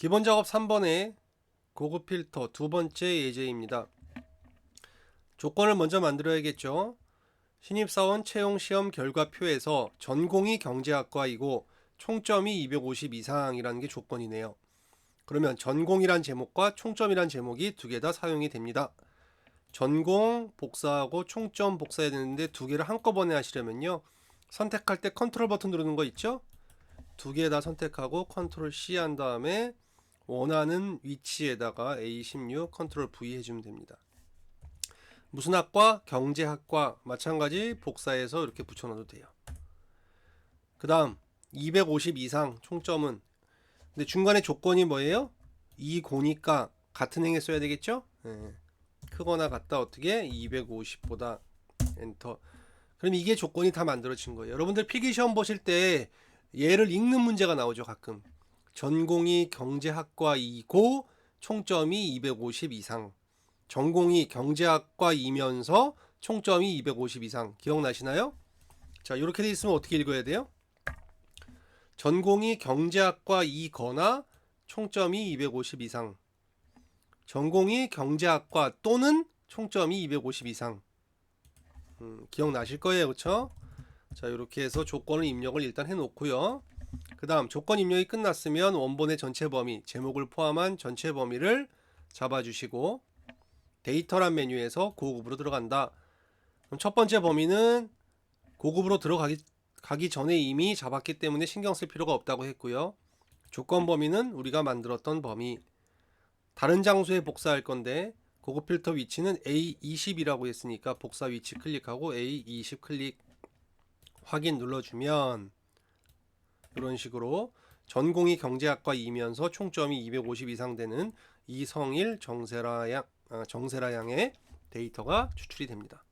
기본 작업 3번에 고급 필터 두 번째 예제입니다. 조건을 먼저 만들어야겠죠. 신입사원 채용 시험 결과표에서 전공이 경제학과이고 총점이 250 이상이라는 게 조건이네요. 그러면 전공이란 제목과 총점이란 제목이 두 개 다 사용이 됩니다. 전공 복사하고 총점 복사해야 되는데 두 개를 한꺼번에 하시려면요. 선택할 때 컨트롤 버튼 누르는 거 있죠? 두 개 다 선택하고 컨트롤 C 한 다음에 원하는 위치에다가 A16 컨트롤 V 해주면 됩니다. 무슨 학과? 경제학과 마찬가지 복사해서 이렇게 붙여놔도 돼요. 그 다음 250 이상 총점은 근데 중간에 조건이 뭐예요? 이 고니까 같은 행에 써야 되겠죠? 예. 크거나 같다 어떻게? 250보다 엔터 그럼 이게 조건이 다 만들어진 거예요. 여러분들 필기 시험 보실 때 얘를 읽는 문제가 나오죠 가끔 전공이 경제학과이고 총점이 250 이상 전공이 경제학과이면서 총점이 250 이상 기억나시나요? 자 이렇게 돼 있으면 어떻게 읽어야 돼요? 전공이 경제학과이거나 총점이 250 이상 전공이 경제학과 또는 총점이 250 이상 음, 기억나실 거예요 그쵸? 자 이렇게 해서 조건을 입력을 일단 해 놓고요 그 다음 조건 입력이 끝났으면 원본의 전체 범위 제목을 포함한 전체 범위를 잡아주시고 데이터란 메뉴에서 고급으로 들어간다. 그럼 첫 번째 범위는 고급으로 들어가기 가기 전에 이미 잡았기 때문에 신경 쓸 필요가 없다고 했고요. 조건 범위는 우리가 만들었던 범위. 다른 장소에 복사할 건데 고급 필터 위치는 A20이라고 했으니까 복사 위치 클릭하고 A20 클릭 확인 눌러주면 이런 식으로 전공이 경제학과이면서 총점이 250 이상 되는 이성일 정세라 양 아, 정세라 양의 데이터가 추출이 됩니다.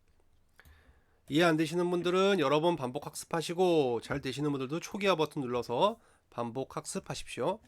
이해 안 되시는 분들은 여러 번 반복 학습하시고 잘 되시는 분들도 초기화 버튼 눌러서 반복 학습하십시오.